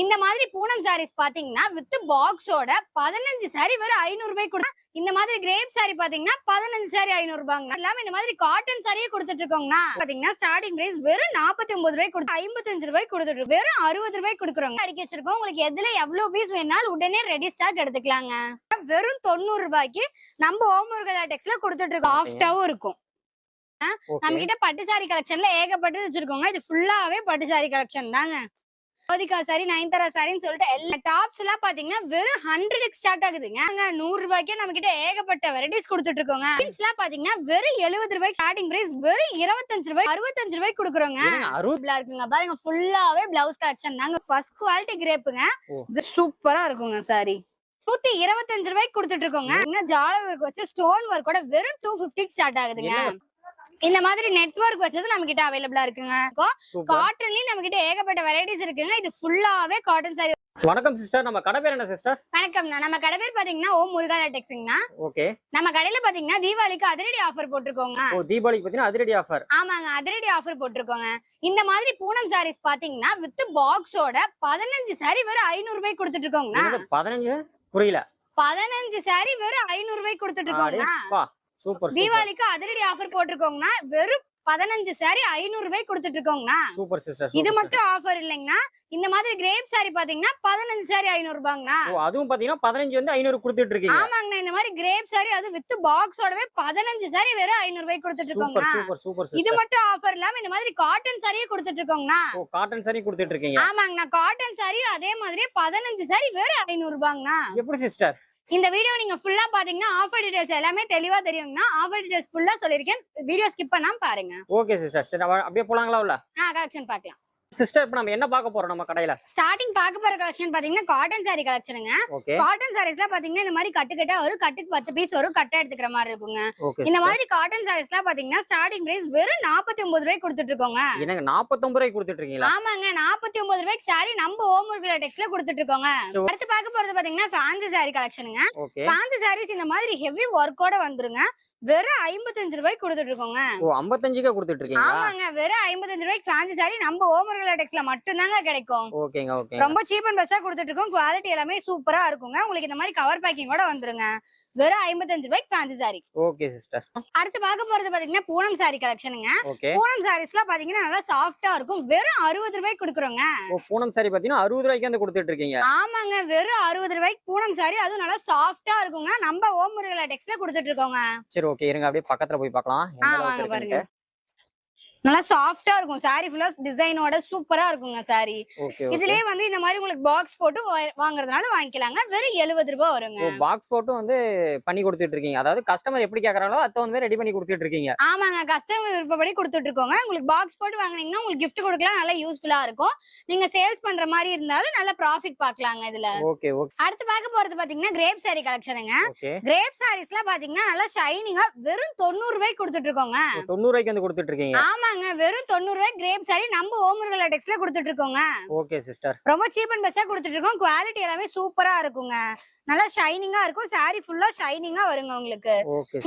இந்த மாதிரி பூனம் சாரீஸ் பாத்தீங்கன்னா வித் பாக்ஸோட பதினஞ்சு சாரி வெறும் ஐநூறு ரூபாய் கூட இந்த மாதிரி கிரேப் சாரி பாத்தீங்கன்னா பதினஞ்சு சாரி ஐநூறு ரூபாங்க. இல்லாம இந்த மாதிரி காட்டன் சாரியே கொடுத்துட்டு இருக்கோங்கண்ணா பாத்தீங்கன்னா ஸ்டார்டிங் பிரைஸ் வெறும் நாற்பத்தி ஒன்பது ரூபாய் கொடுத்து ஐம்பத்தஞ்சு ரூபாய் கொடுத்துட்டு. வெறும் அறுபது ரூபாய் கொடுக்குறோங்க. அடிக்க வச்சிருக்கோம். உங்களுக்கு எதுல எவ்வளவு பீஸ் வேணாலும் உடனே ரெடி ஸ்டாக் எடுத்துக்கலாங்க. வெறும் தொண்ணூறு ரூபாய்க்கு நம்ம ஓமுருகலா டெக்ஸ்ல கொடுத்துட்டு இருக்கோம். ஆஃப்டாவும் இருக்கும். நம்ம கிட்ட பட்டு சாரி கலெக்ஷன்ல ஏகப்பட்டது வச்சிருக்கோங்க. இது ஃபுல்லாவே பட்டு சாரி கலெக்ஷன் தாங்க. ஜோதிகா சாரி நயன்தாரா சாரின்னு சொல்லிட்டு எல்லா டாப்ஸ் எல்லாம் பாத்தீங்கன்னா வெறும் ஹண்ட்ரடுக்கு ஸ்டார்ட் ஆகுதுங்க. அங்க நூறு ரூபாய்க்கே நம்ம கிட்ட ஏகப்பட்ட வெரைட்டிஸ் கொடுத்துட்டு இருக்கோங்க. Jeans எல்லாம் பாத்தீங்கன்னா வெறும் எழுபது ரூபாய்க்கு ஸ்டார்டிங் பிரைஸ் வெறும் இருபத்தஞ்சு ரூபாய் அறுபத்தஞ்சு ரூபாய்க்கு கொடுக்குறோங்க. அறுபது சூப்பரா இருக்குங்க. பாருங்க ஃபுல்லாவே பிளவுஸ் கலெக்ஷன் தாங்க. ஃபர்ஸ்ட் குவாலிட்டி கிரேப்புங்க சூப்பரா இருக்குங்க சாரி நூத்தி இருபத்தஞ்சு ரூபாய்க்கு கொடுத்துட்டு இருக்கோங்க. ஜாலர் ஒர்க் வச்சு ஸ்டோன் ஒர்க்கோட வெறும் டூ பிப்டிக்கு ஸ்டார்ட் ஆகுதுங்க? இந்த மாதிரி நெட்வொர்க் வச்சது நம்ம கிட்ட அவைலபிளா இருக்குங்க. காட்டன்லயும் நம்ம கிட்ட ஏகப்பட்ட வெரைட்டிஸ் இருக்குங்க. இது ஃபுல்லாவே காட்டன் சாரி வணக்கம் சிஸ்டர் நம்ம கடை பேர் என்ன சிஸ்டர் வணக்கம்ண்ணா நம்ம கடை பேர் பாத்தீங்கன்னா ஓம் முருகா டெக்ஸிங்னா ஓகே. நம்ம கடையில பாத்தீங்கன்னா தீபாவளிக்கு அதிரடி ஆஃபர் போட்டிருக்கோங்க. ஓ தீபாவளிக்கு பார்த்தீங்கன்னா அதிரடி ஆஃபர் ஆமாங்க அதிரடி ஆஃபர் போட்டிருக்கோங்க. இந்த மாதிரி பூனம் சாரீஸ் பாத்தீங்கன்னா வித் பாக்ஸோட பதினஞ்சு சாரி வெறும் ஐநூறு ரூபாய் கொடுத்துட்டு இருக்கோங்கண்ணா என்னது பதினஞ்சு? புரியல. பதினஞ்சு சாரி வெறும் ஐநூறு ரூபாய் கொடுத்துட்டு பா சூப்பர் தீபாவளிக்கு அதிரடி ஆஃபர் போட்டிருக்கோங்கண்ணா. வெறும் பதினஞ்சு சாரி ஐநூறு ரூபாய் கொடுத்துட்டு இருக்கோங்கண்ணா சூப்பர் சிஸ்டர் இது மட்டும் ஆஃபர் இல்லைங்கண்ணா. இந்த மாதிரி கிரேப் சாரி பாத்தீங்கன்னா பதினஞ்சு சாரி ஐநூறு ரூபாங்கண்ணா அதுவும் பாத்தீங்கன்னா பதினஞ்சு வந்து ஐநூறு கொடுத்துட்டு இருக்கீங்க ஆமாங்கண்ணா இந்த மாதிரி கிரேப் சாரி அது வித் பாக்ஸோடவே பதினஞ்சு சாரி வெறும் ஐநூறு ரூபாய் கொடுத்துட்டு இருக்கோங்கண்ணா சூப்பர் சூப்பர் இது மட்டும் ஆஃபர் இல்லாம இந்த மாதிரி காட்டன் சாரியே கொடுத்துட்டு இருக்கோங்கண்ணா காட்டன் சாரி கொடுத்துட்டு இருக்கீங்க ஆமாங்கண்ணா காட்டன் சாரி அதே மாதிரியே பதினஞ்சு சாரி வெறும் ஐநூறு ரூபாங்கண்ணா எப்படி சிஸ்டர் இந்த வீடியோ நீங்க ஃபுல்லா பாத்தீங்கன்னா ஆஃபர் டீடைல்ஸ் எல்லாமே தெளிவா தெரியுங்கண்ணா ஆஃபர் டீடைல்ஸ் ஃபுல்லா சொல்லிருக்கேன் வீடியோ ஸ்கிப் பண்ணாம பாருங்க. ஓகே சிஸ்டர் சரி அப்படியே போலாங்களா உள்ள? ஆ கலெக்ஷன் பார்க்கலாம். சிஸ்டர் இப்போ நம்ம என்ன பார்க்க போறோம் நம்ம கடையில? ஸ்டார்டிங் பார்க்க போற கலெக்ஷன் பாத்தீங்கன்னா காட்டன் சாரி கலெக்ஷனுங்க காட்டன் சாரீஸ்லாம் பாத்தீங்கன்னா இந்த மாதிரி கட்டு கட்டா ஒரு கட்டுக்கு பத்து பீஸ் வரும் கட்டா எடுத்துக்கிற மாதிரி இருக்குங்க. இந்த மாதிரி காட்டன் சாரீஸ்லாம் பாத்தீங்கன்னா ஸ்டார்டிங் பிரைஸ் வெறும் நாற்பத்தி ஒன்பது ரூபாய் கொடுத்துட்டு இருக்கோங்க என்னங்க நாற்பத்தொன்பது ரூபாய்க்கு கொடுத்துட்டு இருக்கீங்களா ஆமாங்க நாற்பத்தி ஒன்பது ரூபாய்க்கு சாரி நம்ம ஓமூர்குல டெக்ஸ்ல கொடுத்துட்டு இருக்கோங்க. அடுத்து பார்க்க போறது பாத்தீங்கன்னா ஃபேன்சி சாரி கலெக்ஷனுங்க ஃபேன்சி சாரீஸ் இந்த மாதிரி ஹெவி ஒர்க்கோட வந்துருங்க. வெறும் ஐம்பத்தஞ்சு ரூபாய்க்கு கொடுத்துட்டு இருக்கோங்க ஓ ஐம்பத்தஞ்சுக்கே கொடுத்துட்டு இருக்கீங்களா ஆமாங்க வெறும் ஐம்பத்தஞ்சு ரூபாய்க்கு ஃபேன்சி சாரி நம்ம ஓமூர்குல டெக்ஸ்ல மட்டும்தாங்க கிடைக்கும். ஓகேங்க ஓகே ரொம்ப சீப் அண்ட் பெஸ்டா கொடுத்துட்டு இருக்கோம் குவாலிட்டி எல்லாமே சூப்பரா இருக்குங்க. உங்களுக்கு இந்த மாதிரி கவர் பேக்கிங்கோட வந்துருங்க. வெறும் ஐம்பத்தஞ்சு ரூபாய்க்கு ஃபேன்சி சாரி ஓகே சிஸ்டர் அடுத்து பார்க்க போறது பாத்தீங்கன்னா பூனம் சாரி கலெக்ஷனுங்க பூனம் சாரீஸ்லாம் பாத்தீங்கன்னா நல்லா சாஃப்டா இருக்கும். வெறும் அறுபது ரூபாய்க்கு கொடுக்குறோங்க. பூனம் சாரி பாத்தீங்கன்னா அறுபது ரூபாய்க்கு வந்து கொடுத்துட்டு இருக்கீங்க ஆமாங்க வெறும் அறுபது ரூபாய்க்கு பூனம் சாரி அதுவும் நல்லா சாஃப்டா இருக்குங்க. நம்ம ஓம் முருகலா டெக்ஸ்ல கொடுத்துட்டு இருக்கோங்க சரி ஓகே. இருங்க அப்படியே பக்கத்துல போய் பார்க்கலாம். பாருங்க. நல்லா சாஃப்டா இருக்கும். சாரி ஃபுல்லா டிசைனோட சூப்பரா இருக்குங்க சாரி இதுலயே வந்து இந்த மாதிரி உங்களுக்கு பாக்ஸ் போட்டு வாங்குறதுனால வாங்கிக்கலாங்க. வெறும் எழுபது ரூபாய் வருங்க. பாக்ஸ் போட்டும் வந்து பண்ணி கொடுத்துட்டு இருக்கீங்க. அதாவது கஸ்டமர் எப்படி கேக்குறாங்களோ அதை வந்து ரெடி பண்ணி கொடுத்துட்டு இருக்கீங்க. ஆமாங்க கஸ்டமர் விருப்பப்படி கொடுத்துட்டு இருக்கோங்க. உங்களுக்கு பாக்ஸ் போட்டு வாங்குனீங்கன்னா உங்களுக்கு gift கொடுக்கலாம். நல்லா யூஸ்ஃபுல்லா இருக்கும். நீங்க சேல்ஸ் பண்ற மாதிரி இருந்தாலும் நல்ல ப்ராஃபிட் பார்க்கலாங்க இதுல. ஓகே ஓகே அடுத்து பார்க்க போறது பாத்தீங்கன்னா கிரேப் சாரி கலெக்ஷனுங்க கிரேப் சாரீஸ்லாம் பாத்தீங்கன்னா நல்லா ஷைனிங்கா வெறும் தொண்ணூறு ரூபாய்க்கு கொடுத்துட்டு இருக்கோங்க. தொண்ணூறு ரூபாய்க்கு வந்து கொடுத்துட்டு இருக்கீங்க. ஆமாங்க வெறும் தொண்ணூறு ரூபாய் கிரேப் சாரி நம்ம ஓமுருகலா டெக்ஸ்ல கொடுத்துட்டு இருக்கோங்க ஓகே சிஸ்டர் ரொம்ப சீப் அண்ட் பெஸ்டா கொடுத்துட்டு இருக்கோம் குவாலிட்டி எல்லாமே சூப்பரா இருக்குங்க. நல்லா ஷைனிங்கா இருக்கும். சாரி ஃபுல்லா ஷைனிங்கா வருங்க உங்களுக்கு.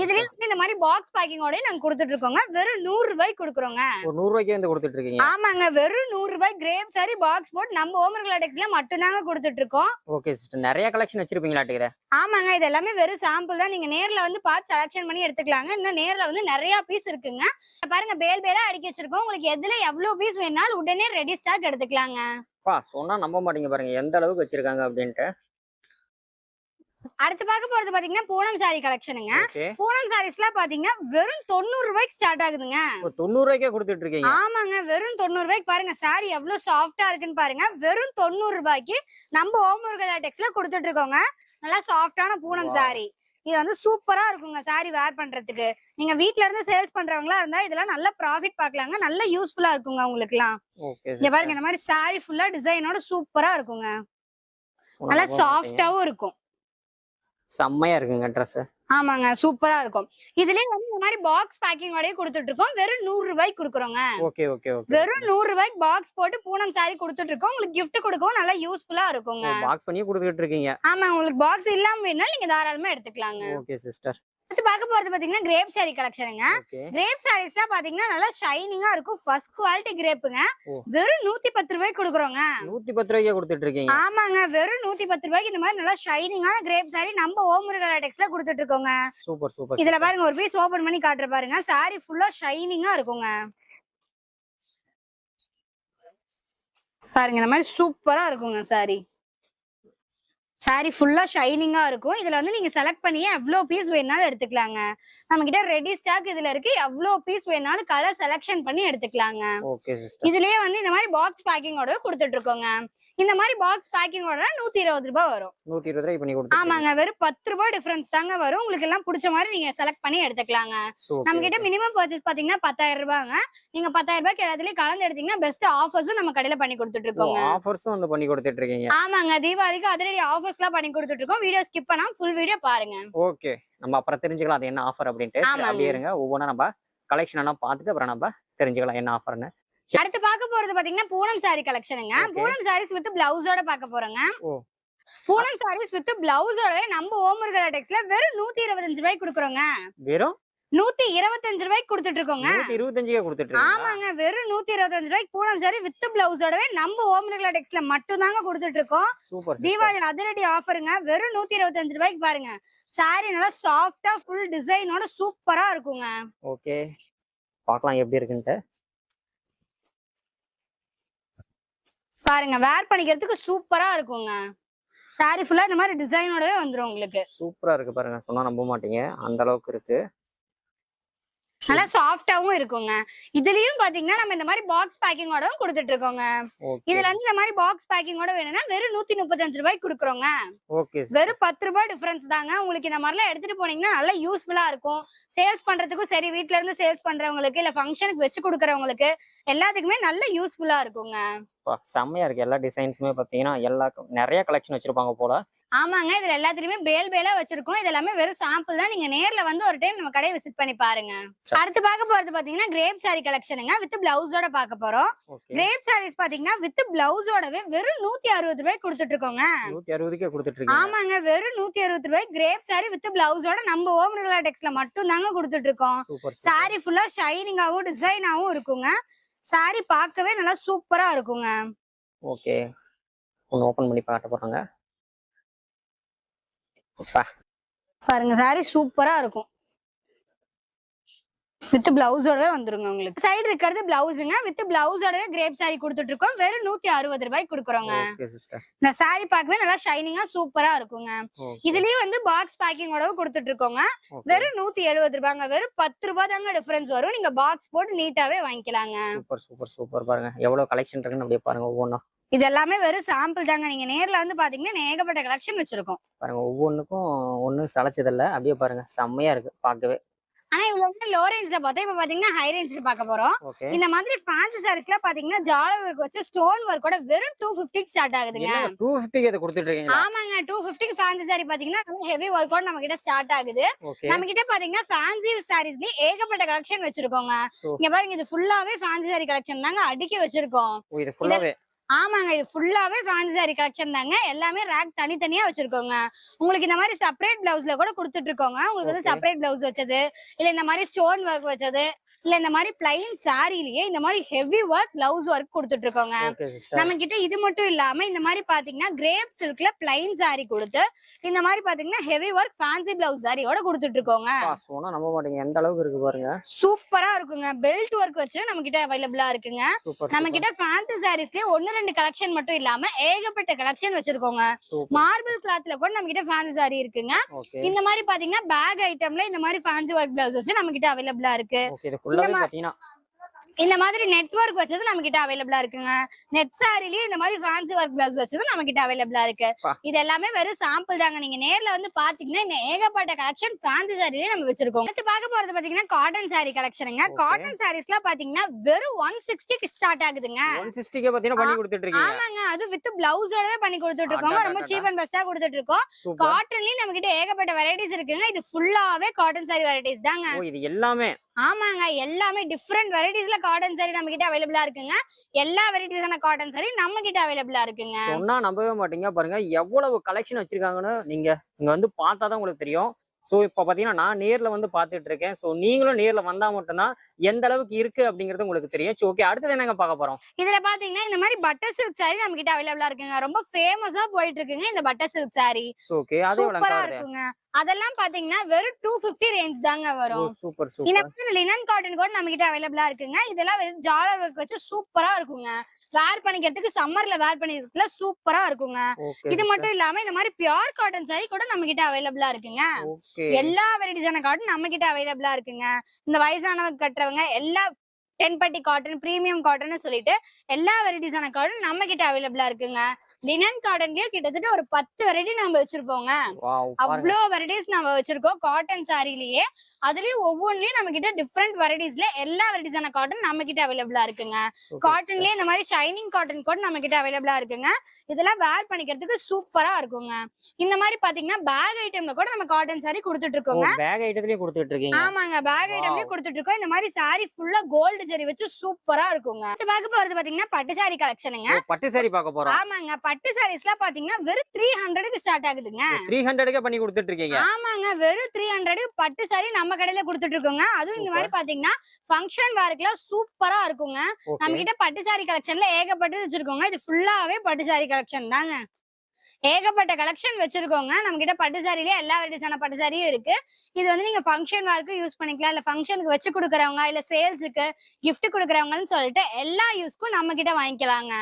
இதுலயும் வந்து இந்த மாதிரி பாக்ஸ் பேக்கிங்கோட நாங்க கொடுத்துட்டு இருக்கோங்க வெறும் நூறு ரூபாய்க்கு கொடுக்குறோங்க. நூறு ரூபாய்க்கு வந்து கொடுத்துட்டு இருக்கீங்க ஆமாங்க. வெறும் நூறு ரூபாய் கிரேப் சாரி பாக்ஸ் போட்டு நம்ம ஓமர்கலா டெக்ஸ்ல மட்டும்தாங்க கொடுத்துட்டு இருக்கோம் ஓகே சிஸ்டர் நிறைய கலெக்ஷன் வச்சிருப்பீங்களாட்டுக்கிற ஆமாங்க. இது எல்லாமே வெறும் சாம்பிள் தான். நீங்க நேர்ல வந்து பார்த்து செலக்ஷன் பண்ணி எடுத்துக்கலாங்க. இன்னும் நேர்ல வந்து நிறைய பீஸ் இருக்குங்க. பாருங்க பேல் பேலா அடுக்கி வச்சிருக்கோம். உங்களுக்கு எதுல எவ்வளவு பீஸ் வேணாலும் உடனே ரெடி ஸ்டாக் எடுத்துக்கலாங்க. பா சொன்னா நம்ப மாட்டீங்க பாருங்க. எந்த அளவுக்கு வச்சிருக்காங்க அப்படின்ட்டு. அடுத்து பார்க்க போறது பாத்தீங்கன்னா பூனம் சாரி கலெக்ஷனுங்க பூனம் சாரீஸ்லாம் பாத்தீங்கன்னா வெறும் தொண்ணூறு ரூபாய்க்கு ஸ்டார்ட் ஆகுதுங்க. தொண்ணூறு ரூபாய்க்கே கொடுத்துட்டு இருக்கீங்க. ஆமாங்க. வெறும் தொண்ணூறு ரூபாய்க்கு பாருங்க. சாரி எவ்வளவு சாஃப்டா இருக்குன்னு பாருங்க. வெறும் தொண்ணூறு ரூபாய்க்கு நம்ம ஓமுருகலா டெக்ஸ்ல கொடுத்துட்டு இருக்கோங்க. நல்லா சாஃப்டான பூனம். சாரி இது வந்து சூப்பரா இருக்குங்க. சாரி வேர் பண்றதுக்கு. நீங்க வீட்ல இருந்து சேல்ஸ் பண்றவங்களா இருந்தா இதெல்லாம் நல்ல ப்ராஃபிட் பார்க்கலாங்க நல்ல யூஸ்ஃபுல்லா இருக்குங்க உங்களுக்கு எல்லாம் இங்க பாருங்க இந்த மாதிரி சாரி ஃபுல்லா டிசைனோட சூப்பரா இருக்குங்க. நல்லா சாஃப்டாவும் இருக்கும். செம்மையா இருக்குங்க ட்ரெஸ் ஆமாங்க சூப்பரா இருக்கும். இதுலயே வந்து இந்த மாதிரி பாக்ஸ் பேக்கிங்கோடய கொடுத்துட்டு இருக்கோம் வெறும் நூறு ரூபாய்க்கு கொடுக்குறோங்க. Okay okay okay. வெறும் நூறு ரூபாய்க்கு பாக்ஸ் போட்டு பூனம் சாரி கொடுத்துட்டு இருக்கோம் உங்களுக்கு gift கொடுக்கவும் நல்லா யூஸ்ஃபுல்லா இருக்குங்க. பாக்ஸ் பண்ணி கொடுத்துட்டு இருக்கீங்க. ஆமா உங்களுக்கு பாக்ஸ் இல்லாம வேணாலும் நீங்க தாராளமா எடுத்துக்கலாங்க. ஓகே சிஸ்டர் பார்க்க போறது பாத்தீங்கன்னா கிரேப் saree கலெக்ஷனுங்க கிரேப் சாரீஸ்லாம் பாத்தீங்கன்னா நல்லா ஷைனிங்கா இருக்கும். ஃபர்ஸ்ட் குவாலிட்டி கிரேப்புங்க. வெறும் நூத்தி பத்து ரூபாய்க்கு கொடுக்குறோங்க. நூத்தி பத்து ரூபாய்க்கே கொடுத்துட்டு இருக்கீங்க. ஆமாங்க. வெறும் நூத்தி பத்து ரூபாய்க்கு இந்த மாதிரி நல்லா ஷைனிங்கான கிரேப் saree நம்ம ஓமுருகா டெக்ஸ்ல கொடுத்துட்டு இருக்கோங்க. சூப்பர் சூப்பர் இதுல பாருங்க ஒரு பீஸ் ஓபன் பண்ணி காட்டுற பாருங்க. Saree ஃபுல்லா ஷைனிங்கா இருக்குங்க. பாருங்க இந்த மாதிரி சூப்பரா இருக்குங்க saree. Saree ஃபுல்லா ஷைனிங்கா இருக்கும். இதுல வந்து நீங்க செலக்ட் பண்ணி எவ்வளவு பீஸ் வேணாலும் எடுத்துக்கலாங்க. நம்ம கிட்ட ரெடி ஸ்டாக் இதுல இருக்கு. எவ்வளவு பீஸ் வேணாலும் கலர் செலக்ஷன் பண்ணி எடுத்துக்கலாங்க. இதுலயே வந்து இந்த மாதிரி பாக்ஸ் பேக்கிங்கோட கொடுத்துட்டு இருக்கோங்க. இந்த மாதிரி பாக்ஸ் பேக்கிங்கோட நூத்தி இருபது ரூபாய் வரும். நூத்தி இருபது ரூபாய் பண்ணி ஆமாங்க வெறும் பத்து ரூபாய் டிஃபரன்ஸ் தாங்க வரும். உங்களுக்கு எல்லாம் பிடிச்ச மாதிரி நீங்க செலக்ட் பண்ணி எடுத்துக்கலாங்க. நம்ம கிட்ட மினிமம் பர்ச்சேஸ் பாத்தீங்கன்னா பத்தாயிரம் ரூபாங்க நீங்க பத்தாயிரம் ரூபாய்க்கு எல்லாத்துலயும் கலந்து எடுத்தீங்கன்னா பெஸ்ட் ஆஃபர்ஸும் நம்ம கடையில பண்ணி கொடுத்துட்டு இருக்கோங்க. ஆஃபர்ஸும் வந்து பண்ணி கொடுத்துட்டு இருக்கீங்க. ஆமாங்க தீபாவளிக்கு அதிரடி ஆஃபர்ஸ் எல்லாம் பண்ணி கொடுத்துட்டு இருக்கோம் வீடியோ ஸ்கிப் பண்ணாம ஃபுல் வீடியோ பாருங்க. ஓகே நம்ம அப்புறம் தெரிஞ்சுக்கலாம் அது என்ன ஆஃபர் அப்படின்ட்டு. சரி. அப்படியே இருங்க. ஒவ்வொன்றா நம்ம கலெக்ஷன் எல்லாம் பார்த்துட்டு அப்புறம் நம்ம தெரிஞ்சுக்கலாம் என்ன ஆஃபர்னு அடுத்து பார்க்க போறது பாத்தீங்கன்னா பூனம் saree கலெக்ஷனுங்க. பூனம் சாரீஸ் வித் பிளவுஸோட பார்க்க போறோங்க. பூனம் சாரீஸ் வித் பிளவுஸோட நம்ம ஓமர்கள் டெக்ஸ்ல வெறும் நூத்தி இருபத்தஞ்சு ரூபாய்க்கு கொடுக்குறோங்க. வெறும் நூத்தி இருபத்தஞ்சு ரூபாய்க்கு கொடுத்துட்டு இருக்கோங்க இருபத்தஞ்சுக்கே கொடுத்துட்டு ஆமாங்க வெறும் நூத்தி இருபத்தஞ்சு ரூபாய்க்கு பூனம் சாரி வித் பிளவுஸோடவே நம்ம ஓமர்களா டெக்ஸ்ல மட்டும் தாங்க கொடுத்துட்டு இருக்கோம் தீபாவளி அதிரடி ஆஃபருங்க வெறும் நூத்தி இருபத்தஞ்சு ரூபாய்க்கு பாருங்க. சாரி நல்லா சாஃப்டா ஃபுல் டிசைனோட சூப்பரா இருக்குங்க. ஓகே பார்க்கலாம் எப்படி இருக்குன்ட்டு. பாருங்க வேர் பண்ணிக்கிறதுக்கு சூப்பரா இருக்குங்க. சாரி ஃபுல்லா இந்த மாதிரி டிசைனோடவே வந்துரும் உங்களுக்கு. சூப்பரா இருக்கு பாருங்க சொன்னா நம்ப மாட்டீங்க. அந்த அளவுக்கு இருக்கு. நல்லா சாஃப்டாவும் இருக்குங்க. இதுலயும் பாத்தீங்கன்னா நம்ம இந்த மாதிரி பாக்ஸ் பேக்கிங்கோட கொடுத்துட்டு இருக்கோங்க இதுல வந்து இந்த மாதிரி பாக்ஸ் பேக்கிங்கோட வேணும்னா வெறும் நூத்தி முப்பத்தஞ்சு ரூபாய்க்கு கொடுக்குறோங்க. வெறும் பத்து ரூபாய் டிஃபரன்ஸ் தாங்க. உங்களுக்கு இந்த மாதிரிலாம் எடுத்துட்டு போனீங்கன்னா நல்லா யூஸ்ஃபுல்லா இருக்கும். சேல்ஸ் பண்றதுக்கும் சரி வீட்ல இருந்து சேல்ஸ் பண்றவங்களுக்கு இல்ல ஃபங்க்ஷனுக்கு வச்சு கொடுக்கறவங்களுக்கு எல்லாத்துக்குமே நல்ல யூஸ்ஃபுல்லா இருக்குங்க. செம்மையா இருக்கு. எல்லா டிசைன்ஸுமே பாத்தீங்கன்னா எல்லா நிறைய கலெக்ஷன் வச்சிருப்பாங்க போல. ஆமாங்க இதுல எல்லாத்துலயுமே பேல் பேலா வச்சிருக்கோம். இது எல்லாமே வெறும் சாம்பிள் தான். நீங்க நேர்ல வந்து ஒரு டைம் நம்ம கடையை விசிட் பண்ணி பாருங்க. சரி. அடுத்து பார்க்க போறது பாத்தீங்கன்னா கிரேப் saree கலெக்ஷனுங்க வித் பிளவுஸோட பார்க்க போறோம். கிரேப் சாரீஸ் பாத்தீங்கன்னா வித் பிளவுஸோடவே வெறும் நூத்தி அறுபது ரூபாய் கொடுத்துட்டு இருக்கோங்க ஆமாங்க வெறும் நூத்தி அறுபது ரூபாய் கிரேப் saree வித் பிளவுஸோட நம்ம ஓம் டெக்ஸ்ல மட்டும் தாங்க கொடுத்துட்டு இருக்கோம் saree ஃபுல்லா ஷைனிங்காவும் டிசைனாவும் இருக்குங்க. saree பார்க்கவே நல்லா சூப்பரா இருக்குங்க. ஓகே. ஓபன் பண்ணி காட்ட போறாங்க. பாருங்க saree சூப்பரா இருக்கும். வித் பிளவுஸோடவே வந்துருங்க உங்களுக்கு. சைடு இருக்கிறது பிளவுஸுங்க வித் பிளவுஸோடவே கிரேப் saree கொடுத்துட்டு இருக்கோம் வெறும் நூத்தி அறுபது ரூபாய் கொடுக்குறோங்க. இந்த saree பார்க்கவே நல்லா ஷைனிங்கா சூப்பரா இருக்குங்க. இதுலயும் வந்து பாக்ஸ் பேக்கிங்கோட கொடுத்துட்டு இருக்கோங்க வெறும் நூத்தி எழுபது ரூபாங்க வெறும் பத்து ரூபாய் தாங்க டிஃபரன்ஸ் வரும். நீங்க பாக்ஸ் போட்டு நீட்டாவே வாங்கிக்கலாங்க. சூப்பர் சூப்பர் சூப்பர் பாருங்க. எவ்வளவு கலெக்ஷன் இருக்குன்னு அப்படியே பாருங்க ஒவ்வொன்றும் இது எல்லாமே வெறும் சாம்பிள் தாங்க. நீங்க நேர்ல வந்து பாத்தீங்கன்னா ஏகப்பட்ட கலெக்ஷன் வச்சிருக்கோம். பாருங்க ஒவ்வொன்றுக்கும் ஒன்றும் சளைச்சதில்ல. அப்படியே பாருங்க செம்மையா இருக்கு பார்க்கவே. ஆனா இவ்வளவு வந்து லோ ரேஞ்ச்ல பார்த்தா இப்ப பாத்தீங்கன்னா ஹை ரேஞ்ச்ல பார்க்க போறோம். இந்த மாதிரி ஃபேன்சி சாரீஸ்லாம் பாத்தீங்கன்னா ஜாலர் ஒர்க் வச்சு ஸ்டோன் ஒர்க்கோட வெறும் டூ ஃபிஃப்டிக்கு ஸ்டார்ட் ஆகுதுங்க. டூ ஃபிஃப்டிக்கு இதை கொடுத்துட்டு ஆமாங்க டூ ஃபிஃப்டிக்கு ஃபேன்சி சாரி பாத்தீங்கன்னா ஹெவி ஒர்க் அவுட் நம்ம கிட்ட ஸ்டார்ட் ஆகுது. நம்ம கிட்ட பாத்தீங்கன்னா ஃபேன்சி சாரீஸ்லயே ஏகப்பட்ட கலெக்ஷன் வச்சிருக்கோங்க. இங்க பாருங்க இது ஃபுல்லாவே ஃபேன்சி சாரி கலெக்ஷன் தாங்க அடுக்கி வச்சிருக்கோம். இது ஃபுல்லாவே ஆமாங்க இது ஃபுல்லாவே ஃபேன்சி சாரி கலெக்ஷன் தாங்க. எல்லாமே ரேக் தனித்தனியா வச்சிருக்கோங்க. உங்களுக்கு இந்த மாதிரி செப்பரேட் பிளவுஸ்ல கூட கொடுத்துட்டு இருக்கோங்க. உங்களுக்கு வந்து. செப்பரேட் பிளவுஸ் வச்சது இல்ல இந்த மாதிரி ஸ்டோன் ஒர்க் வச்சது இல்ல இந்த மாதிரி பிளைன் சாரிலேயே இந்த மாதிரி ஹெவி ஒர்க் பிளவுஸ் ஒர்க் கொடுத்துட்டு இருக்கோங்க நம்ம கிட்ட இது மட்டும் இல்லாம இந்த மாதிரி பாத்தீங்கன்னா கிரேப் சில்க்ல பிளைன் saree கொடுத்து இந்த மாதிரி பாத்தீங்கன்னா ஹெவி ஒர்க் ஃபேன்சி பிளவுஸ் சாரியோட கொடுத்துட்டு இருக்கோங்க நம்ப மாட்டீங்க. எந்த அளவுக்கு இருக்கு பாருங்க. சூப்பரா இருக்குங்க. பெல்ட் ஒர்க் வச்சு நம்ம கிட்ட அவைலபிளா இருக்குங்க. நம்ம கிட்ட ஃபேன்சி சாரீஸ்லயே ஒன்னு ரெண்டு கலெக்ஷன் மட்டும் இல்லாம ஏகப்பட்ட கலெக்ஷன் வச்சிருக்கோங்க. மார்பிள் கிளாத்ல கூட நம்ம கிட்ட ஃபேன்சி சாரி இருக்குங்க இந்த மாதிரி பாத்தீங்கன்னா பேக் ஐட்டம்ல இந்த மாதிரி ஃபேன்சி ஒர்க் பிளவுஸ் வச்சு நம்ம கிட்ட அவைலபிளா இருக்கு. ஃபுல்லாவே மா- பாத்தீங்கன்னா. இந்த மாதிரி நெட்வொர்க் வச்சது நம்ம கிட்ட அவைலபிளா இருக்குங்க. நெட் சாரிலயே இந்த மாதிரி ஃபேன்சி ஒர்க் பிளவுஸ் வச்சது நம்ம கிட்ட அவைலபிளா இருக்கு. இது எல்லாமே வெறும் சாம்பிள் தாங்க. நீங்க நேர்ல வந்து பாத்தீங்கன்னா இந்த ஏகப்பட்ட கலெக்ஷன் ஃபேன்சி சாரிலயே நம்ம வச்சிருக்கோம். அடுத்து பார்க்க போறது பாத்தீங்கன்னா காட்டன் சாரி கலெக்ஷனுங்க. காட்டன் சாரீஸ்லாம் பாத்தீங்கன்னா வெறும் ஒன் சிக்ஸ்டிக்கு ஸ்டார்ட் ஆகுதுங்க. ஆமாங்க. அது வித் பிளவுஸோடவே பண்ணி கொடுத்துட்டு இருக்கோம் ரொம்ப. சீப் அண்ட் பெஸ்டா கொடுத்துட்டு இருக்கோம் காட்டன்லயும் நம்ம கிட்ட ஏகப்பட்ட வெரைட்டிஸ் இருக்குங்க. இது ஃபுல்லாவே காட்டன் சாரி வெரைட்டிஸ் தாங்க. இது எல்லாமே ஆமாங்க எல்லாமே டிஃப்ரெண்ட் வெரைட்டிஸ்ல காட்டன் சாரி நம்ம கிட்ட அவைலபிளா இருக்குங்க. எல்லா வெரைட்டிஸான காட்டன் சாரி நம்ம கிட்ட அவைலபிளா இருக்குங்க. சொன்னா நம்பவே மாட்டீங்க. பாருங்க எவ்வளவு கலெக்ஷன் வச்சிருக்காங்கன்னு நீங்க இங்க வந்து பார்த்தாதான் உங்களுக்கு தெரியும். ஸோ இப்போ பார்த்தீங்கன்னா நான் நேர்ல வந்து பார்த்துட்டு இருக்கேன். ஸோ நீங்களும் நேர்ல வந்தா மட்டும்தான் எந்த அளவுக்கு இருக்கு அப்படிங்கிறது உங்களுக்கு தெரியும். ஸோ ஓகே அடுத்தது என்னங்க பார்க்க போறோம்? இதுல பாத்தீங்கன்னா இந்த மாதிரி பட்டர் சில்க் saree நம்ம கிட்ட அவைலபிளா இருக்குங்க. ரொம்ப ஃபேமஸா போயிட்டு இருக்குங்க இந்த பட்டர் சில்க் ஸோ ஓகே அது இருக்குங்க. அதெல்லாம் பாத்தீங்கன்னா வெறும் டூ பிப்டி ரேஞ்ச் தாங்க வரும். சூப்பர் இந்த சூப்பர் லினன் காட்டன் கூட நம்ம கிட்ட அவைலபிளா இருக்குங்க. இதெல்லாம் ஜாலர் ஒர்க் வச்சு சூப்பரா இருக்குங்க. வேர் பண்ணிக்கிறதுக்கு சம்மர்ல வேர் பண்ணிக்கிறதுக்குல சூப்பரா இருக்குங்க. இது மட்டும் இல்லாம இந்த மாதிரி பியூர் காட்டன் saree கூட நம்ம கிட்ட அவைலபிளா இருக்குங்க. எல்லா வெரைட்டிஸான காட்டன் நம்ம கிட்ட அவைலபிளா இருக்குங்க. இந்த வயசானவங்க கட்டுறவங்க எல்லா டென் பட்டி காட்டன் பிரீமியம் காட்டன் சொல்லிட்டு எல்லா வெரைட்டிஸான காட்டன் நம்ம கிட்ட அவைலபிளா இருக்குங்க. லினன் காட்டன்லயே கிட்டத்தட்ட ஒரு பத்து வெரைட்டி நம்ம வச்சிருப்போங்க. அவ்வளோ வெரைட்டிஸ் நம்ம வச்சிருக்கோம். காட்டன் சாரிலேயே அதுலயும் ஒவ்வொன்றுலயும் நம்ம கிட்ட டிஃப்ரெண்ட் வெரைட்டிஸ்ல எல்லா வெரைட்டிஸான காட்டன் நம்ம கிட்ட அவைலபிளா இருக்குங்க. காட்டன்லயே இந்த மாதிரி ஷைனிங் காட்டன் கூட நம்ம கிட்ட அவைலபிளா இருக்குங்க. இதெல்லாம் வேர் பண்ணிக்கிறதுக்கு சூப்பரா இருக்குங்க. இந்த மாதிரி பாத்தீங்கன்னா பேக் ஐட்டம்ல கூட நம்ம காட்டன் saree கொடுத்துட்டு இருக்கோங்க. பேக் ஐட்டத்துலயும் கொடுத்துட்டு இருக்கீங்க. ஆமாங்க பேக் ஐட்டம்லயே Wow. கொடுத்துட்டு இருக்கோம். இந்த மாதிரி saree ஃபுல்லா கோல்டு ஜரி வச்சு சூப்பரா இருக்குங்க. இந்த பேக் போறது பாத்தீங்கன்னா பட்டு saree கலெக்ஷனுங்க பட்டு saree பார்க்க போறோம். ஆமாங்க. பட்டு சாரீஸ்லாம் பாத்தீங்கன்னா வெறும் த்ரீ ஹண்ட்ரடுக்கு ஸ்டார்ட் ஆகுதுங்க. த்ரீ ஹண்ட்ரடுக்கே பண்ணி கொடுத்துட்டு இருக்கீங்க. ஆமாங்க. வெறும் த்ரீ ஹண்ட்ரட் பட்டு சாரி நம்ம கடையில கொடுத்துட்டு இருக்கோங்க. அதுவும் இந்த மாதிரி பாத்தீங்கன்னா ஃபங்க்ஷன் வேர்க்குலாம் சூப்பரா இருக்குங்க. நம்ம கிட்ட பட்டு சாரி கலெக்ஷன்ல ஏகப்பட்டது வச்சிருக்கோங்க. இது ஃபுல்லாவே பட்டு சாரி கலெக்ஷன் தாங்க. ஏகப்பட்ட கலெக்ஷன் வச்சிருக்கோங்க. நம்ம கிட்ட பட்டு சாரிலேயே எல்லா வெரைட்டிஸான பட்டு சாரியும் இருக்கு. இது வந்து நீங்க ஃபங்க்ஷன் வேர்க்கு யூஸ் பண்ணிக்கலாம். இல்ல ஃபங்க்ஷனுக்கு வச்சு கொடுக்குறவங்க இல்ல சேல்ஸுக்கு gift கொடுக்குறவங்கன்னு சொல்லிட்டு எல்லா யூஸ்க்கும் நம்ம கிட்ட வாங்கிக்கலாங்க.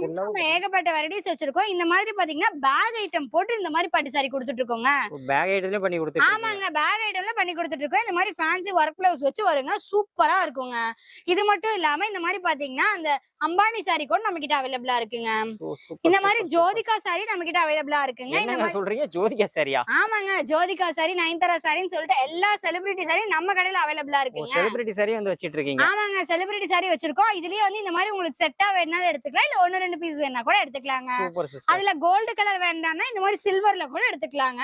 இன்னும் ஏகப்பட்ட வெரைட்டிஸ் வச்சிருக்கோம். இந்த மாதிரி பாத்தீங்கன்னா பேக் ஐட்டம் போட்டு இந்த மாதிரி பட்டு சாரி கொடுத்துட்டு இருக்கோங்க பேக் பண்ணி ஆமாங்க. பேக் ஐட்டம்ல பண்ணி கொடுத்துட்டு இருக்கோம் இந்த மாதிரி ஃபேன்சி ஒர்க் பிளவுஸ் வச்சு வருங்க. சூப்பரா இருக்குங்க. இது மட்டும் இல்லாம இந்த மாதிரி பாத்தீங்கன்னா அந்த அம்பானி சாரி கூட நம்ம கிட்ட அவைலபிளா இருக்குங்க. இந்த மாதிரி. ஜோதிகா சாரி நம்ம கிட்ட அவைலபிளா இருக்குங்க. இந்த சொல்றீங்க? ஜோதிகா சரியா ஆமாங்க. ஜோதிகா சாரி நயன்தாரா சாரின்னு சொல்லிட்டு எல்லா செலிபிரிட்டி சாரி நம்ம கடையில அவைலபிளா இருக்குங்க. செலிபிரிட்டி சாரி வந்து வச்சிட்டு இருக்கீங்க. ஆமாங்க. செலிபிரிட்டி சாரி வச்சிருக்கோம். இதுலயே வந்து இந்த மாதிரி உங்களுக்கு செட்டா வேணாலும் எடுத்துக்கலாம். இல்ல ஒன்னு ரெண்டு பீஸ் வேணா கூட எடுத்துக்கலாங்க. அதுல கோல்டு கலர் வேண்டாம்னா இந்த மாதிரி சில்வர்ல கூட எடுத்துக்கலாங்க.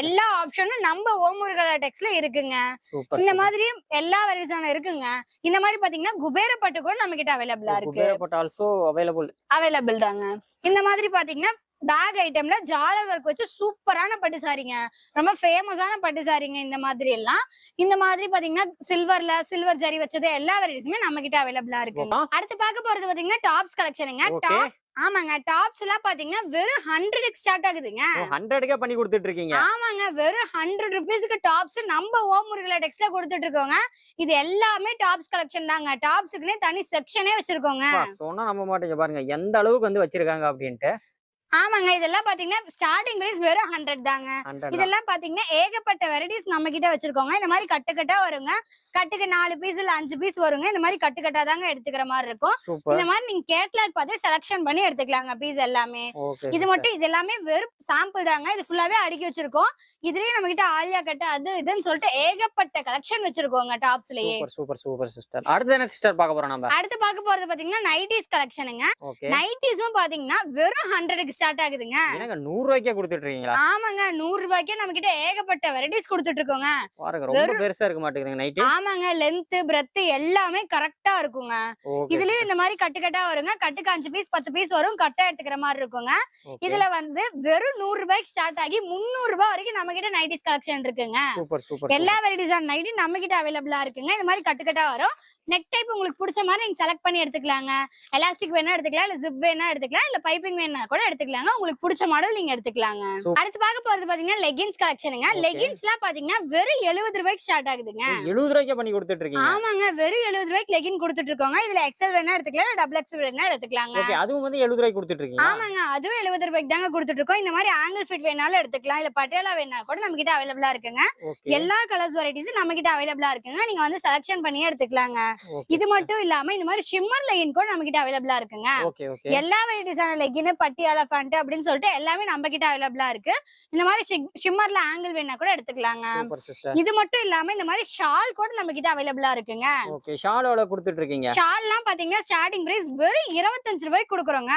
எல்லா ஆப்ஷனும் நம்ம ஓமுருகலா டெக்ஸ்ல இருக்குங்க. சூப்பர் இந்த மாதிரி எல்லா வெரைட்டிஸான இருக்குங்க. இந்த மாதிரி பாத்தீங்கன்னா குபேர பட்டு கூட நம்ம கிட்ட அவைலபிளா இருக்கு. ஆல்சோ அவைலபிள் அவைலபிள் தாங்க இந்த மாதிரி பாத்தீங்கன்னா பேக் ஐட்டம்ல ஜால ஒர்க் வச்சு சூப்பரான பட்டு சாரிங்க ரொம்ப ஃபேமஸான பட்டு சாரிங்க இந்த மாதிரி எல்லாம். இந்த மாதிரி பாத்தீங்கன்னா சில்வர்ல சில்வர் ஜரி வச்சது எல்லா வெரைட்டிஸுமே நம்ம கிட்ட அவைலபிளா இருக்குங்க அடுத்து பார்க்க போறது பாத்தீங்கன்னா டாப்ஸ் கலெக்ஷனுங்க டாப் ஆமாங்க. டாப்ஸ் எல்லாம் பாத்தீங்கன்னா வெறும் ஹண்ட்ரடுக்கு ஸ்டார்ட் ஆகுதுங்க. ஹண்ட்ரடுக்கே பண்ணி கொடுத்துட்டு இருக்கீங்க ஆமாங்க. வெறும் ஹண்ட்ரட் ருபீஸ்க்கு டாப்ஸ் நம்ம ஓமுருகல டெக்ஸ்ட்ல கொடுத்துட்டு இருக்கோங்க இது எல்லாமே டாப்ஸ் கலெக்ஷன் தாங்க. டாப்ஸுக்குன்னே தனி செக்ஷனே வச்சிருக்கோங்க. சொன்னா நம்ப மாட்டீங்க. பாருங்க எந்த அளவுக்கு வந்து வச்சிருக்காங்க அப்படின்ட்டு. ஆமாங்க இதெல்லாம் பாத்தீங்கன்னா ஸ்டார்டிங் பிரைஸ் வெறும் ஹண்ட்ரட் தாங்க. இதெல்லாம் பாத்தீங்கன்னா ஏகப்பட்ட வெரைட்டிஸ் நம்ம கிட்ட வச்சிருக்கோங்க. இந்த மாதிரி கட்டு கட்டா வருங்க. கட்டுக்கு நாலு பீஸ் இல்ல அஞ்சு பீஸ் வருங்க. இந்த மாதிரி கட்டு கட்டா தாங்க எடுத்துக்கிற மாதிரி இருக்கும். இந்த மாதிரி நீங்க கேட்லாக் பார்த்து செலக்ஷன் பண்ணி எடுத்துக்கலாங்க பீஸ் எல்லாமே. இது மட்டும் இது எல்லாமே வெறும் சாம்பிள் தாங்க. இது ஃபுல்லாவே அடுக்கி வச்சிருக்கோம். இதுலயே நம்ம கிட்ட ஆலியா கட்டு அது இதுன்னு சொல்லிட்டு ஏகப்பட்ட கலெக்ஷன் வச்சிருக்கோங்க டாப்ஸ்லயே. சூப்பர் சூப்பர் சிஸ்டர் அடுத்து என்ன சிஸ்டர் பார்க்க போறோம் நம்ம அடுத்து பார்க்க போறது பாத்தீங்கன்னா நைட்டிஸ் கலெக்ஷனுங்க நைட்டிஸும் பாத்தீங்கன்னா வெறும் ஹண்ட்ரடுக்கு ஸ்டார்ட் ஆகுதுங்க. என்னங்க நூறு ரூபாய்க்கே கொடுத்துட்டு இருக்கீங்களா ஆமாங்க நூறு ரூபாய்க்கே நம்ம கிட்ட ஏகப்பட்ட வெரைட்டிஸ் கொடுத்துட்டு இருக்கோங்க பாருங்க ரொம்ப பெருசா இருக்க மாட்டேங்குதுங்க நைட்டு ஆமாங்க லென்த் பிரெத் எல்லாமே கரெக்டா இருக்குங்க. ஓகே இதுலயும் இந்த மாதிரி கட்டு கட்டா வருங்க கட்டுக்கு அஞ்சு பீஸ் பத்து பீஸ் வரும் கட்டா எடுத்துக்கிற மாதிரி இருக்குங்க. இதுல வந்து வெறும் நூறு ரூபாய்க்கு ஸ்டார்ட் ஆகி முந்நூறு ரூபாய் வரைக்கும் நம்ம கிட்ட நைட்டிஸ் கலெக்ஷன் இருக்குங்க. சூப்பர் சூப்பர் எல்லா வெரைட்டிஸான நைட்டி நம்ம கிட்ட அவைலபிளா இருக்குங்க. இந்த மாதிரி கட்டு கட்டா வரும். நெக் டைப் உங்களுக்கு பிடிச்ச மாதிரி நீங்க செலக்ட் பண்ணி எடுத்துக்கலாங்க. எலாஸ்டிக் வேணா எடுத்துக்கலாம் இல்ல ஜிப் வேணா எடுத்துக்கலாம் இல்ல பைப்பிங் வேணா கூட எடுத்துக்கலாங்க. உங்களுக்கு பிடிச்ச மாடல் நீங்க எடுத்துக்கலாங்க. அடுத்து பார்க்க போறது பாத்தீங்கன்னா லெகின்ஸ் கலெக்ஷனுங்க. லெகின்ஸ் எல்லாம் பாத்தீங்கன்னா வெறும் எழுபது ரூபாய்க்கு ஸ்டார்ட் ஆகுதுங்க. எழுபது ரூபாய்க்கே பண்ணி கொடுத்துட்டு இருக்கீங்க ஆமாங்க. வெறும் எழுபது ரூபாய்க்கு லெகின் கொடுத்துட்டு இருக்கோங்க இதுல எக்ஸல் வேணா எடுத்துக்கலாம். டபுள் எக்ஸல் வேணா எடுத்துக்கலாங்க. அதுவும் வந்து எழுபது ரூபாய்க்கு கொடுத்துட்டு இருக்கீங்க ஆமாங்க. அதுவும் எழுபது ரூபாய்க்கு தாங்க கொடுத்துட்டு இருக்கோம் இந்த மாதிரி ஆங்கிள் ஃபிட் வேணாலும் எடுத்துக்கலாம். இல்ல பட்டியாலா வேணா கூட நம்ம கிட்ட அவைலபிளா இருக்குங்க. எல்லா கலர்ஸ் வெரைட்டிஸும் நம்ம கிட்ட அவைலபிளா இருக்குங்க. நீங்க வந்து செலக்ஷன் பண்ணியே எடுத்துக்கலாங்க. இது மட்டும் இல்லாம இந்த மாதிரி ஷிம்மர் லெகின் கூட நம்ம கிட்ட அவைலபிளா இருக்குங்க. எல்லா வெரைட்டிஸான லெகின் பட்டியாலா ஃபண்ட் அப்படின்னு சொல்லிட்டு எல்லாமே நம்ம கிட்ட அவைலபிளா இருக்கு. இந்த மாதிரி ஷிம்மர்ல ஆங்கிள் வேணா கூட எடுத்துக்கலாங்க. இது மட்டும் இல்லாம இந்த மாதிரி ஷால் கூட நம்ம கிட்ட அவைலபிளா இருக்குங்க. ஓகே ஷால் எவ்வளவு கொடுத்துட்டு இருக்கீங்க? ஷால்லாம் பாத்தீங்கன்னா ஸ்டார்டிங் பிரைஸ் வெறும் இருபத்தஞ்சு ரூபாய்க்கு கொடுக்குறோங்க.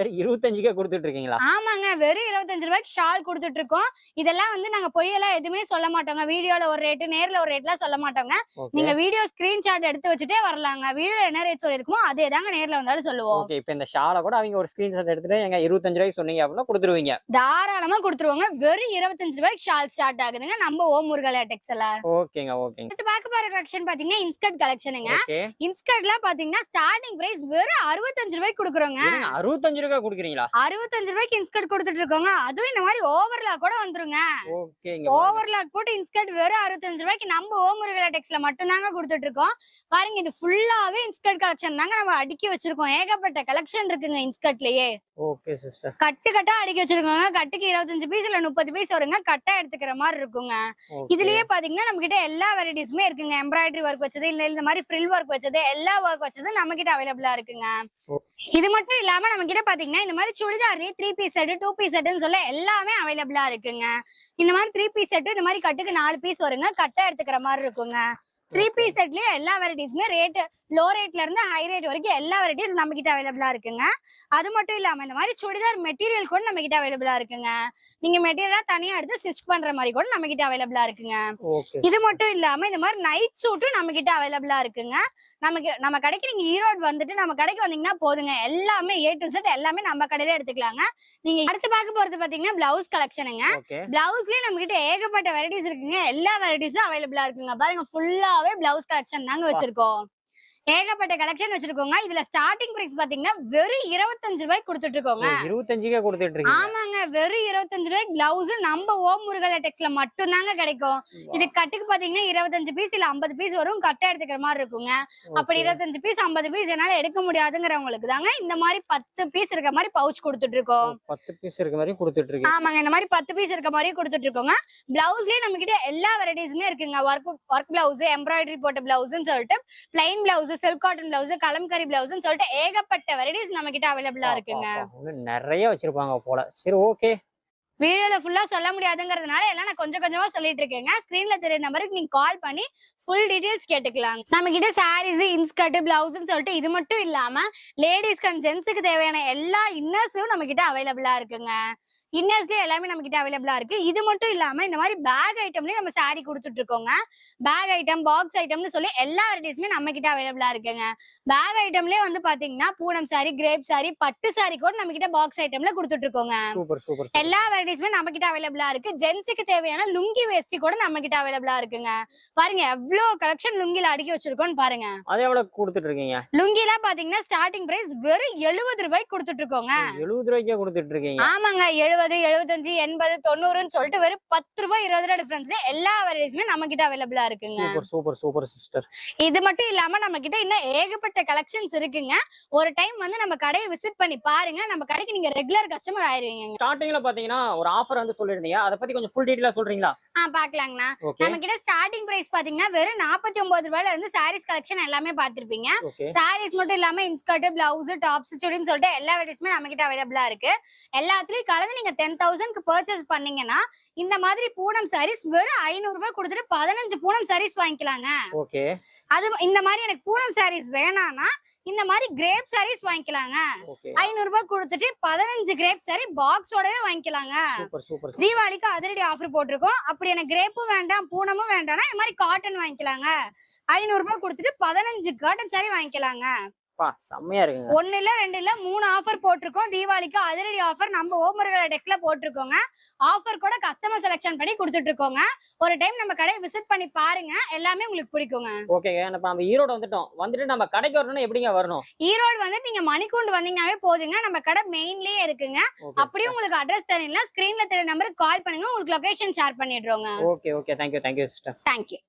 வெறும் இருபத்தஞ்சுக்கே கொடுத்துட்டு இருக்கீங்களா? ஆமாங்க வெறும் இருபத்தஞ்சு ரூபாய்க்கு ஷால் கொடுத்துட்டு இருக்கோம். இதெல்லாம் வந்து நாங்க பொய்யெல்லாம் எதுவுமே சொல்ல மாட்டோங்க. வீடியோல ஒரு ரேட்டு நேர்ல ஒரு ரேட்லாம் சொல்ல மாட்டோங்க. நீங்க வீடியோ ஸ்கிரீன்ஷாட் எடுத்து வச்சுட்டே வரலாங்க. வீடியோ என்ன ரேட் சொல்லிருக்கோமோ அதே தாங்க நேர்ல வந்தாலும் சொல்லுவோம். இப்போ இந்த ஷாலை கூட அவங்க ஒரு ஸ்கிரீன்ஷாட் எடுத்துட்டு எங்க இருபத்தஞ்சு ரூபாய்க்கு சொன்னீங்க அப்படின்னா கொடுத்துருவீங்க. தாராளமா கொடுத்துருவாங்க. வெறும் இருபத்தஞ்சு ரூபாய்க்கு ஷால் ஸ்டார்ட் ஆகுதுங்க. நம்ம ஓம் முருகலா டெக்ஸ்ல ஓகேங்க ஓகேங்க. அடுத்து பார்க்க போற கலெக்ஷன் பாத்தீங்கன்னா இன்ஸ்கர்ட் கலெக்ஷனுங்க ஓகே. இன்ஸ்கர்ட்லாம் பாத்தீங்கன்னா ஸ்டார்டிங் பிரைஸ் வெறும் அறுபத்தஞ்சு ரூபாய்க்கு கொடுக்குறோங்க. அறுபத்தஞ்சு ரூபாய் கொடுக்குறீங்களா? அறுபத்தஞ்சு ரூபாய்க்கு இன்ஸ்கர்ட் கொடுத்துட்டு இருக்கோங்க. அதுவும் இந்த மாதிரி ஓவர்லாக் கூட வந்துருங்க. ஓகேங்க ஓவர்லாக் போட்டு இன்ஸ்கர்ட் வெறும் அறுபத்தஞ்சு ரூபாய்க்கு நம்ம ஓம் முருகலா டெக்ஸ்ல மட்டும்தாங்க கொடுத்துட்டு இருக்கோம். பாருங்க இது ஃபுல்லாவே இன்ஸ்கர்ட் கலெக்ஷன் தாங்க நம்ம அடுக்கி வச்சிருக்கோம். ஏகப்பட்ட கலெக்ஷன் இருக்குங்க இன்ஸ்கர்ட்லயே ஓகே சிஸ்டர் கட்டு கட்டா அடுக்கி வச்சிருக்கோங்க. கட்டுக்கு இருபத்தஞ்சு பீஸ் இல்ல முப்பது பீஸ் வருங்க. கட்டா எடுத்துக்கிற மாதிரி இருக்குங்க. இதுலயே பாத்தீங்கன்னா நம்ம கிட்ட எல்லா வெரைட்டிஸுமே இருக்குங்க. எம்ப்ராய்டரி ஒர்க் வச்சது இல்ல இந்த மாதிரி ஃப்ரில் ஒர்க் வச்சது எல்லா ஒர்க் வச்சது நம்ம கிட்ட அவைலபிளா இருக்குங்க. இது மட்டும் இல்லாம நம்ம கிட்ட பாத்தீங்கன்னா இந்த மாதிரி சுடிதார்லயே three piece set two piece செட்னு சொல்ல எல்லாமே அவைலபிளா இருக்குங்க. இந்த மாதிரி த்ரீ பீஸ் செட் இந்த மாதிரி கட்டுக்கு நாலு பீஸ் வருங்க. கட்டா எடுத்துக்கிற மாதிரி இருக்குங்க. த்ரீ பீஸ் செட்லயே எல்லா வெரைட்டிஸுமே ரேட் லோ ரேட்ல இருந்து ஹை ரேட் வரைக்கும் எல்லா வெரைட்டிஸ் நம்ம கிட்ட அவைலபிளா இருக்குங்க. அது மட்டும் இல்லாம இந்த மாதிரி சுடிதார் மெட்டீரியல் கூட நம்ம கிட்ட அவைலபிளா இருக்குங்க. நீங்க மெட்டீரியலா தனியா எடுத்து ஸ்டிச் பண்ற மாதிரி கூட நம்ம கிட்ட அவைலபிளா இருக்குங்க இது மட்டும் இல்லாம இந்த மாதிரி நைட் சூட்டும் நம்ம கிட்ட அவைலபிளா இருக்குங்க. நமக்கு நம்ம கடைக்கு நீங்க ஈரோடு வந்துட்டு நம்ம கடைக்கு வந்தீங்கன்னா போதுங்க. எல்லாமே ஏ டு செட் எல்லாமே நம்ம கடையில எடுத்துக்கலாங்க. நீங்க அடுத்து பார்க்க போறது பாத்தீங்கன்னா பிளவுஸ் கலெக்ஷனுங்க பிளவுஸ்லயே நம்ம கிட்ட ஏகப்பட்ட வெரைட்டிஸ் இருக்குங்க. எல்லா வெரைட்டிஸும் அவைலபிளா இருக்குங்க. பாருங்க ஃபுல்லாவே பிளவுஸ் கலெக்ஷன் தாங்க வச்சிருக்கோம். ஏகப்பட்ட கலெக்ஷன் வச்சிருக்கோங்க. இதுல ஸ்டார்டிங் பிரைஸ் பாத்தீங்கன்னா வெறும் இருபத்தஞ்சு ரூபாய்க்கு கொடுத்துட்டு இருக்கோங்க இருபத்தஞ்சுக்கே கொடுத்துட்டு ஆமாங்க வெறும் இருபத்தஞ்சு ரூபாய்க்கு பிளவுஸ் நம்ம ஓம் முருகலை டெக்ஸ்ல மட்டும் தாங்க கிடைக்கும் இது கட்டுக்கு பாத்தீங்கன்னா இருபத்தஞ்சு பீஸ் இல்ல ஐம்பது பீஸ் வரும். கட்டை எடுத்துக்கிற மாதிரி இருக்குங்க. அப்படி. இருபத்தஞ்சு பீஸ் ஐம்பது பீஸ் என்னால எடுக்க முடியாதுங்கிறவங்களுக்கு தாங்க இந்த மாதிரி பத்து பீஸ் இருக்க மாதிரி பவுச் கொடுத்துட்டு இருக்கோம் பத்து பீஸ் இருக்க மாதிரி கொடுத்துட்டு இருக்கீங்க ஆமாங்க இந்த மாதிரி பத்து பீஸ் இருக்க மாதிரியே கொடுத்துட்டு இருக்கோங்க பிளவுஸ்லயே நம்ம கிட்ட எல்லா வெரைட்டிஸுமே இருக்குங்க. ஒர்க் ஒர்க் பிளவுஸ் எம்ப்ராய்டரி போட்ட பிளவுஸ்ன்னு சொல்லிட்டு plain blouse silk cotton blouse Kalamkari பிளவுஸ்ன்னு சொல்லிட்டு ஏகப்பட்ட வெரைட்டிஸ் நம்ம கிட்ட அவைலபிளா இருக்குங்க. நிறைய வச்சிருப்பாங்க போல. சரி ஓகே வீடியோல ஃபுல்லா சொல்ல முடியாதுங்கிறதுனால எல்லாம் நான் கொஞ்சம் கொஞ்சமா சொல்லிட்டு இருக்கேங்க. ஸ்கிரீன்ல தெரிய நம்பருக்கு நீங்க கால் பண்ணி ஃபுல் டீடைல்ஸ் கேட்டுக்கலாம். நம்ம கிட்ட சாரீஸ் இன்ஸ்கர்ட் பிளவுஸ்னு சொல்லிட்டு இது மட்டும் இல்லாம லேடிஸ்க்கு அண்ட் ஜென்ஸுக்கு தேவையான எல்லா இன்னர்ஸும் நம்ம கிட்ட அவைலபிளா இருக்குங்க. இன்னர்ஸ்லயே எல்லாமே நம்ம கிட்ட அவைலபிளா இருக்கு. இது மட்டும் இல்லாம இந்த மாதிரி பேக் ஐட்டம்லயும் நம்ம சாரி கொடுத்துட்டு இருக்கோங்க. பேக் ஐட்டம் பாக்ஸ் ஐட்டம்னு சொல்லி எல்லா வெரைட்டிஸுமே நம்ம கிட்ட அவைலபிளா இருக்குங்க. பேக் ஐட்டம்லயே வந்து பாத்தீங்கன்னா பூனம் சாரி கிரேப் சாரி பட்டு சாரி கூட நம்ம கிட்ட பாக்ஸ் ஐட்டம்ல கொடுத்துட்டு இருக்கோங்க. எல்லா வெரைட்டிஸுமே நம்ம கிட்ட அவைலபிளா இருக்கு. ஜென்ஸுக்கு தேவையான லுங்கி வேஷ்டி கூட நம்ம கிட்ட அவைலபிளா இருக்குங்க. பாருங்க எவ்வளவு கலெக்ஷன் லுங்கில அடுக்கி வச்சிருக்கோம்னு பாருங்க. அதே எவ்வளவு கொடுத்துட்டு இருக்கீங்க. லுங்கிலாம் பாத்தீங்கன்னா ஸ்டார்டிங் பிரைஸ் வெறும் எழுபது ரூபாய்க்கு கொடுத்துட்டு இருக்கோங்க. எழுபது ரூபாய்க்கே கொடுத்துட்டு இருக்கீங்க. ஆமாங்க எழுபது எழுபத்தஞ்சு எண்பது தொண்ணூறுன்னு சொல்லிட்டு வெறும் பத்து ரூபாய் இருபது ரூபாய் டிஃபரன்ஸ்ல எல்லா வெரைட்டிஸுமே நம்ம கிட்ட அவைலபிளா இருக்குங்க. சூப்பர் சூப்பர் சூப்பர் சிஸ்டர் இது மட்டும் இல்லாம நம்ம கிட்ட இன்னும் ஏகப்பட்ட கலெக்ஷன்ஸ் இருக்குங்க. ஒரு டைம் வந்து நம்ம கடையை விசிட் பண்ணி பாருங்க. நம்ம கடைக்கு நீங்க ரெகுலர் கஸ்டமர் ஆயிருவீங்க ஸ்டார்டிங்ல பாத்தீங்கன்னா ஒரு ஆஃபர் வந்து சொல்லிருந்தீங்க. அதை பத்தி கொஞ்சம் ஃபுல் டீடைலா சொல்றீங்களா? ஆ பாக்கலாங்கண்ணா. நம்ம கிட்ட ஸ்டார்டிங் பிரைஸ் பாத்தீங்கன்னா வெறும் நாற்பத்தி ஒன்பது ரூபாயில இருந்து சாரீஸ் கலெக்ஷன் எல்லாமே பாத்திருப்பீங்க. சாரீஸ் மட்டும் இல்லாம இன்ஸ்கர்ட் பிளவுஸ் டாப்ஸ் சுடின்னு சொல்லிட்டு எல்லா வெரைட்டிஸுமே நம்ம கிட்ட அவைலபிளா இருக்கு. எல்லாத்துலயும் கலந்து நீங்க டென் தௌசண்ட்க்கு பர்ச்சேஸ் பண்ணீங்கன்னா இந்த மாதிரி பூனம் சாரீஸ் வெறும் ஐநூறு ரூபாய் கொடுத்துட்டு பதினஞ்சு பூனம் சாரீஸ் வாங்கிக்கலாங்க. ஓகே. அது இந்த மாதிரி எனக்கு பூனம் சாரீஸ் வேணாம்னா இந்த மாதிரி கிரேப் சாரீஸ் வாங்கிக்கலாங்க. ஐநூறு ரூபாய் கொடுத்துட்டு பதினஞ்சு கிரேப் சாரி பாக்ஸோடவே வாங்கிக்கலாங்க. தீபாவளிக்கு அதிரடி ஆஃபர் போட்டிருக்கோம். அப்படி எனக்கு கிரேப்பும் வேண்டாம் பூனமும் வேண்டாம்னா இந்த மாதிரி காட்டன் வாங்கிக்கலாங்க. ஐநூறு ரூபாய் கொடுத்துட்டு பதினஞ்சு காட்டன் சாரி வாங்கிக்கலாங்க. செம்மையா ஒண்ணு இல்ல ரெண்டு இல்ல மூணு ஆஃபர் போட்டிருக்கோம். தீபாவளிக்கு அதிரடி ஆஃபர் நம்ம ஓமர்கள் டெக்ஸ்ல போட்டிருக்கோங்க. ஆஃபர் கூட கஸ்டமர் செலக்ஷன் பண்ணி கொடுத்துட்டு இருக்கோங்க ஒரு டைம் நம்ம கடையை விசிட் பண்ணி பாருங்க. எல்லாமே உங்களுக்கு பிடிக்குங்க. ஓகேங்க நம்ம நம்ம ஈரோடு வந்துட்டோம். வந்துட்டு நம்ம கடைக்கு வரணும்னா எப்படிங்க வரணும்? ஈரோடு வந்து நீங்க மணிக்கூண்டு வந்தீங்கன்னாவே போதுங்க. நம்ம கடை மெயின்லயே இருக்குங்க. ஓகே அப்படியும் உங்களுக்கு அட்ரஸ் தெரியல ஸ்கிரீன்ல தெரிய நம்பருக்கு கால் பண்ணுங்க. உங்களுக்கு location share பண்ணிடுறோங்க. Okay okay. Thank you thank you sister thank you